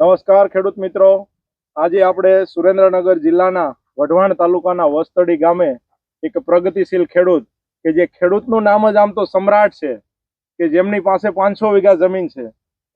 નમસ્કાર, ખેડૂત મિત્રો. આજે આપણે સુરેન્દ્રનગર જિલ્લાના વઢવાણ તાલુકાના વસ્તડી ગામે એક પ્રગતિશીલ ખેડૂત કે જે ખેડૂતનું નામ જ આમ તો સમ્રાટ છે, કે જેમની પાસે પાંચસો વીઘા જમીન છે.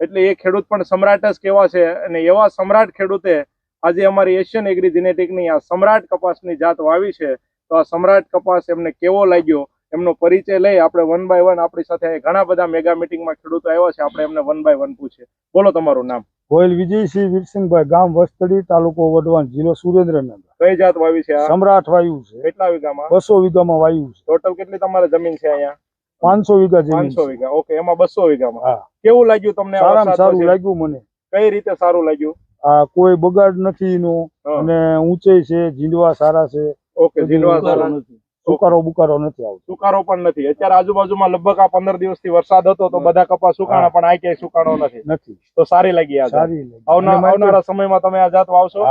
એટલે એ ખેડૂત પણ સમ્રાટ જ કેવા છે અને એવા સમ્રાટ ખેડૂતે આજે અમારી એશિયન એગ્રી જીનેટિકની આ સમ્રાટ કપાસની જાત વાવી છે. તો આ સમ્રાટ કપાસ એમને કેવો લાગ્યો? એમનો પરિચય લઈ આપણે વન બાય વન આપણી સાથે ઘણા બધા મેગા મિટિંગમાં ખેડૂતો આવ્યા છે. આપણે એમને વન બાય વન પૂછીએ. બોલો તમારું નામ. ગોયલ વિજયસિંહ વીરસિંહભાઈ ગામ વસ્તડી તાલુકો વઢવાણ જિલ્લો સુરેન્દ્રનગર. કઈ જાત વાવી છે સમ્રાટ વાયુ છે. કેટલા વીઘામાં? બસો વીઘામાં વાયુ છે. ટોટલ કેટલી તમારે જમીન છે અહીંયા? પાંચસો વીઘા જમીન પાંચસો વીઘા. ઓકે એમાં બસો વીઘામાં. હા. કેવું લાગ્યું તમને સારામાં સારું લાગ્યું મને. કઈ રીતે સારું લાગ્યું? આ કોઈ બગાડ નથી એનો. અને ઊંચે છે જીંડવા સારા છે. ઓકે જીંડવા સારા. નથી. સુકારો બુકારો નથી આવતો. સુકારો પણ નથી. અત્યારે આજુબાજુમાં લગભગ આ પંદર દિવસથી વરસાદ હતો તો બધા કપાસ સુકાણા પણ આ ક્યાંય સુકાણો નથી. નથી. તો સારી લાગી આ સારી આવનારા સમયમાં તમે આ જાત વાવશો?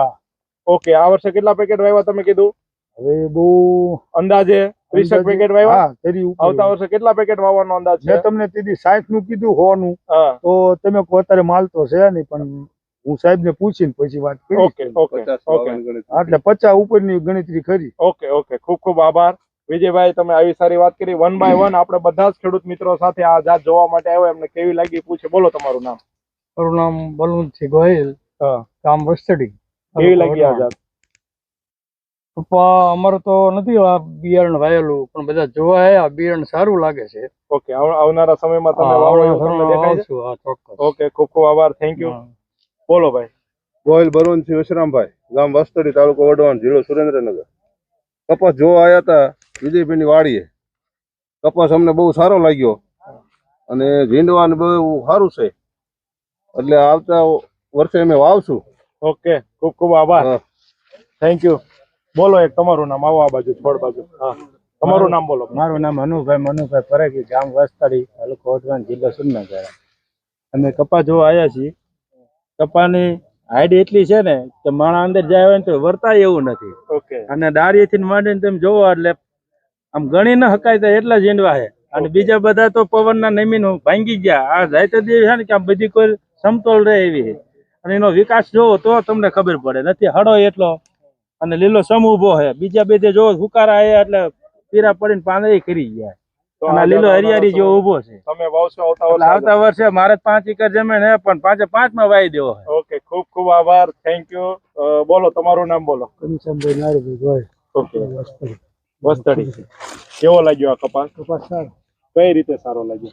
ઓકે આ વર્ષે કેટલા પેકેટ વાવ્યા તમે કીધું? હવે બહુ અંદાજે ત્રીસેક પેકેટ વાવ્યા? તેરી આવતા વર્ષે કેટલા પેકેટ વાવવાનો અંદાજ છે? તમને તેથી સાઠનું કીધું હોવાનું તો તમે કહો અત્યારે માલ તો છે નહીં પણ હું સાહેબ ને પૂછીને પછી વાત કરી. Okay okay okay. એટલે પચાસ ઉપરની ગણતરી કરી. Okay okay. ખૂબ ખૂબ આભાર. વિજયભાઈ તમે આવી સારી વાત કરી. વન બાય વન આપણે બધા જ ખેડૂત મિત્રો સાથે આ જાત જોવા માટે આવ્યો. એમને કેવી લાગી પૂછે. બોલો તમારું નામ. મારું નામ બલવંતસિંહ ગોહિલ. હા. ગામ વસ્તડી કેવી લાગી આ જાત? પપ્પા અમારે તો નથી આ બિયારણ વાયેલું પણ બધા જોવા આવ્યા બિયારણ સારું લાગે છે. ઓકે આવ- આવનારા સમયમાં તમે વાવો એવું તમને દેખાય છે? આવશું, હા, ચોક્કસ. ઓકે ખૂબ ખૂબ આભાર. થેન્ક યુ બોલો ભાઈ. ગોયલ બળવંતસિંહ વિશ્રામભાઈ ગામ વસ્તડી તાલુકો વઢવાણ જિલ્લો સુરેન્દ્રનગર. કપાસ જોવા આવ્યા હતા વિજયભાઈની વાડીએ. કપાસ અમને બહુ સારો લાગ્યો. અને ભીંડવાનું બહુ સારું છે. એટલે આવતા વર્ષે અમે વાવશું. ઓકે ખૂબ ખૂબ આભાર. થેન્ક યુ બોલો એક તમારું નામ આવો આ બાજુ થોડ બાજુ. હા તમારું નામ બોલો. મારું નામ મનુભાઈ મનુભાઈ પરેખી ગામ વસ્તડી તાલુકો વઢવાણ જિલ્લો સુરનગર અમે કપા જોવા આવ્યા છીએ. કપાની હાઈટ એટલી છે ને કે માણા અંદર જાય હોય ને તો વર્તાય એવું નથી. ઓકે. અને દાળીએથી માંડીને તમે જોવો એટલે આમ ગણી ન હકાય તો એટલા ઝીંડવા છે અને બીજા બધા તો પવનના નમીન ભાંગી ગયા. આ જાયતા દેવી છે ને કે આમ બધી કોઈ સમતોલ રહે એવી છે અને એનો વિકાસ જોવો તો તમને ખબર પડે. નથી હળો એટલો. અને લીલો સમ ઊભો છે બીજા બે જોવો હુકારા આવ્યા એટલે પીરા પડીને પાંદડી કરી ગયા. લીલો હરિયાળી જેવો ઊભો છે. તમે વાવશો આવતા વર્ષે? મારે પાંચ એકર જમીન છે પણ પાંચે પાંચમાં વાવી દેવો ઓકે ખૂબ ખૂબ આભાર. થેન્ક યુ બોલો તમારું નામ બોલો. કમિશનભાઈ નારુભાઈ ઓકે. વસ્તડી કેવો લાગ્યો આ કપાસ? કઈ રીતે સારો લાગ્યો?